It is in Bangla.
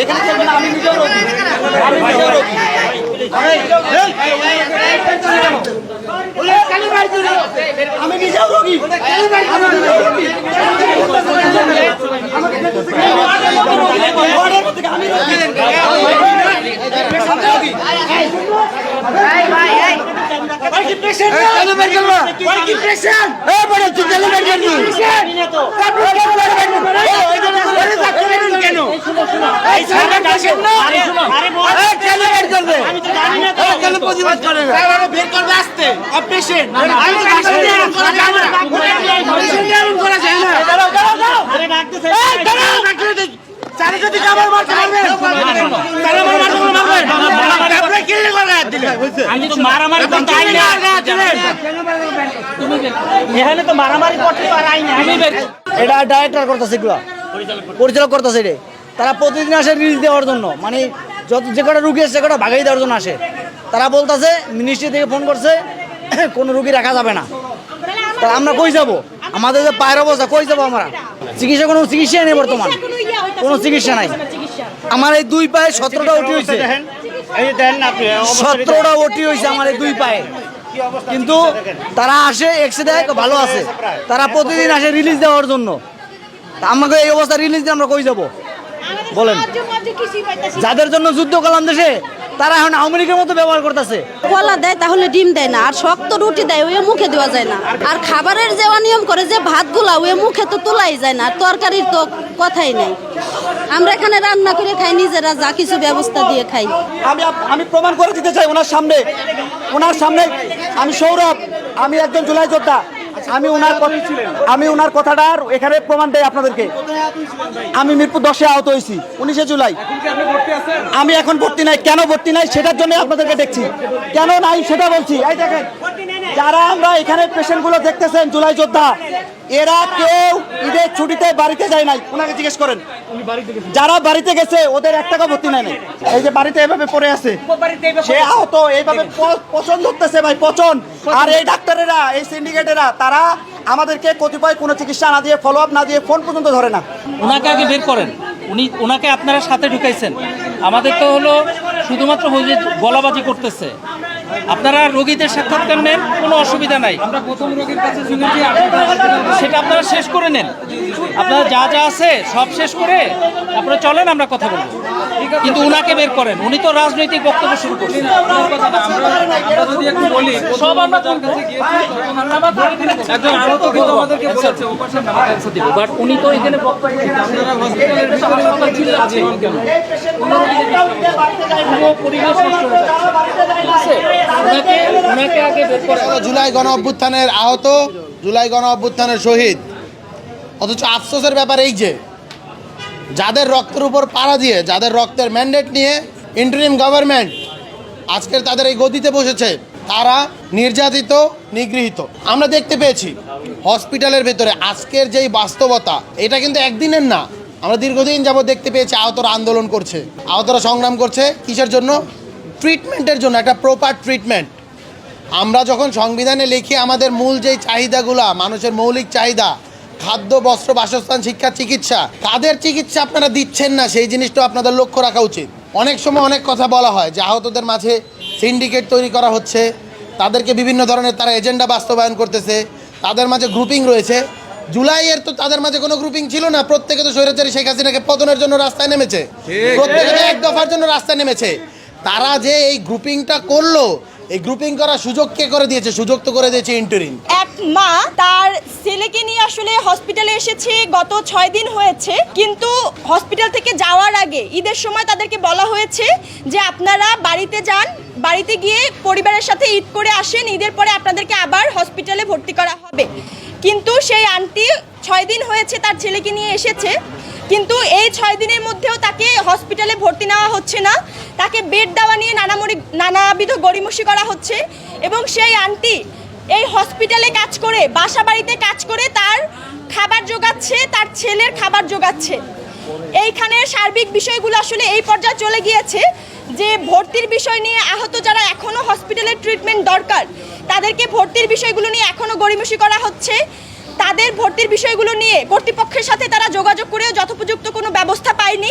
এখানে চলবে আমি নিজেও রোগী। আমি নিজেও রোগী। আমি নিজেও রোগী। আমি নিজেও রোগী। আমি রোগী। কেন বের করব এ বড় তুই কেন বের করবি কেন এই সারা ডাকেন না এ, কেন বের করবে এ, কেন প্রতিবাদ করে না। বের করবে আসতে। করা যায় না। না। দাঁড়াও দাঁড়াও দাঁড়াও। আরে ডাকতেছে এই দাঁড়াও। ডাক্তার চারে যদি কাবার মারতে পারবে চারে আমার মারতে পারবে আপনি কি করে দিলেন। আমি তো মারামারি করতে আই না। এখানে তো মারামারি করতে আর আই না আমি এটা ডাইরেক্টর করতেছে এগুলো। পরিচালক করতেছে। এটা। তারা প্রতিদিন আসে রিলিজ দেওয়ার জন্য। মানে যত যে কটা রুগী আছে সে কটা ভাগাই দেওয়ার জন্য আসে। তারা বলতেছে মিনিস্ট্রি থেকে ফোন করছে, কোনো রুগী রাখা যাবে না। তা আমরা কই যাব? আমাদের যে পায়ের অবস্থা, কই যাব আমরা? চিকিৎসা কোনো চিকিৎসা নেই বর্তমান। কোনো চিকিৎসা নাই। আমার এই দুই পায়ে সতেরোটা উঠি হয়েছে। সতেরোটা ওটি হয়েছে আমার এই দুই পায়ে। কিন্তু তারা আসে এক্সে দেয়, ভালো আছে। তারা প্রতিদিন আসে রিলিজ দেওয়ার জন্য। আমাকে এই অবস্থা রিলিজ দিয়ে আমরা কই যাব? বলেন। যাদের জন্য যুদ্ধ করলাম দেশে তারা এখন আওয়ামী লীগের মতো ব্যবহার করতেছে। কলা দেয় তাহলে ডিম দেয় না আর শক্ত রুটি দেয় ওই মুখে দেওয়া যায় না। আর খাবারের যে নিয়ম করে যে ভাতগুলা ওই মুখে তো তোলাই যায় না তরকারির তো কথাই নেই। আমরা এখানে রান্না করে খাই নিজেরা যা কিছু ব্যবস্থা দিয়ে খাই। আমি আমি প্রমাণ করে দিতে চাই ওনার সামনে। ওনার সামনে আমি সৌরভ আমি একজন জুলাই যোদ্ধা। আমি ওনার আমি ওনার কথাটার এখানে প্রমাণ দেয় আপনাদেরকে। আমি মিরপুর দশে আহত হয়েছি, উনিশে জুলাই। আমি এখন ভর্তি নাই। কেন ভর্তি নাই? সেটার জন্য আপনাদেরকে দেখছি। কেন নাই? সেটা বলছি। এই দেখেন যারা আমরা এখানে পেশেন্টগুলো দেখতেছেন জুলাই যোদ্ধা, এরা কেউ ঈদের ছুটিতে বাড়িতে যায় নাই। ওনাকে জিজ্ঞেস করেন, যারা বাড়িতে গেছে, ওদের এক টাকা ভর্তি নেয় নাই। এই যে বাড়িতে এভাবে পড়ে আছে, সে আহত, এইভাবে পচন ধরতেছে ভাই, পচন। আর এই ডাক্তারেরা, এই সিন্ডিকেটেরা, তারা আমাদেরকে কতিপয় কোনো চিকিৎসা না দিয়ে ফলো আপ না দিয়ে ফোন পর্যন্ত ধরে না। ওনাকে আগে বের করেন। উনি, ওনাকে আপনারা সাথে ঢুকাইছেন। আমাদের তো হলো শুধুমাত্র গলাবাজি করতেছে। আপনারা রোগীদের সাক্ষাৎকার নেন, কোনো অসুবিধা নাই। আমরা প্রথম রোগীর কাছে সেটা আপনারা শেষ করে নেন। আপনারা যা যা আছে সব শেষ করে আপনারা চলেন, আমরা কথা বলব। কিন্তু উনাকে বের করেন। উনি তো রাজনৈতিক বক্তব্য শুরু করছেন। সব আমরা একজন আহত কিন্তু আমাদেরকে বলেছে বাট উনি তো এখানে বক্তব্য ওনাকে আগে বের করে জুলাই গণ অভ্যুত্থানের আহত জুলাই গণ অভ্যুত্থানের শহীদ। অথচ আফসোসের ব্যাপার এই যে যাদের রক্তের উপর পাড়া দিয়ে, যাদের রক্তের ম্যান্ডেট নিয়ে ইন্টারিম গভর্নমেন্ট আজকের তাদের এই গদিতে বসেছে, তারা নির্যাতিত, নিগৃহীত। আমরা দেখতে পেয়েছি হসপিটালের ভেতরে আজকের যেই বাস্তবতা, এটা কিন্তু একদিনের না। আমরা দীর্ঘদিন যাবত দেখতে পেয়েছি আহতরা আন্দোলন করছে, আহতরা সংগ্রাম করছে কিসের জন্য? ট্রিটমেন্টের জন্য, একটা প্রপার ট্রিটমেন্ট আমরা যখন সংবিধানে লিখি আমাদের মূল যেই চাহিদাগুলা, মানুষের মৌলিক চাহিদা খাদ্য বস্ত্র বাসস্থান শিক্ষা চিকিৎসা। তাদের চিকিৎসা আপনারা দিচ্ছেন না সেই জিনিসটা আপনাদের লক্ষ্য রাখা উচিত। অনেক সময় অনেক কথা বলা হয় যে আহতদের মাঝে সিন্ডিকেট তৈরি করা হচ্ছে। তাদেরকে বিভিন্ন ধরনের তারা এজেন্ডা বাস্তবায়ন করতেছে। তাদের মাঝে গ্রুপিং রয়েছে। জুলাইয়ের তো তাদের মাঝে কোনো গ্রুপিং ছিল না। প্রত্যেকে তো স্বৈরাচারী শেখ হাসিনাকে পতনের জন্য রাস্তায় নেমেছে। প্রত্যেকে তো এক দফার জন্য রাস্তায় নেমেছে। তারা যে এই গ্রুপিংটা করল এই গ্রুপিং করার সুযোগ কে করে দিয়েছে? সুযোগ তো করে দিয়েছে ইন্টারিন এক মা তার ছেলেকে নিয়ে আসলে হসপিটালে এসেছে, গত ছয় দিন হয়েছে। কিন্তু হসপিটাল থেকে যাওয়ার আগে ঈদের সময় তাদেরকে বলা হয়েছে যে আপনারা বাড়িতে যান, বাড়িতে গিয়ে পরিবারের সাথে ঈদ করে আসেন, ঈদের পরে আপনাদেরকে আবার হসপিটালে ভর্তি করা হবে। কিন্তু সেই আন্টি ছয় দিন হয়েছে তার ছেলেকে নিয়ে এসেছে। কিন্তু এই ছয় দিনের মধ্যেও তাকে হসপিটালে ভর্তি নেওয়া হচ্ছে না। তাকে বেড দেওয়া নিয়ে নানামরি নানাবিধ গড়িমসি করা হচ্ছে এবং সেই আন্টি এই হসপিটালে কাজ করে বাসা বাড়িতে কাজ করে তার খাবার জোগাচ্ছে, তার ছেলের খাবার জোগাচ্ছে। এইখানে সার্বিক বিষয়গুলো আসলে এই পর্যায়ে চলে গিয়েছে যে ভর্তির বিষয় নিয়ে আহত যারা এখনও হসপিটালের ট্রিটমেন্ট দরকার, তাদেরকে ভর্তির বিষয়গুলো নিয়ে এখনও গড়িমসি করা হচ্ছে। তাদের ভর্তির বিষয়গুলো নিয়ে কর্তৃপক্ষের সাথে তারা যোগাযোগ করেও যথোপযুক্ত কোনো ব্যবস্থা পায়নি।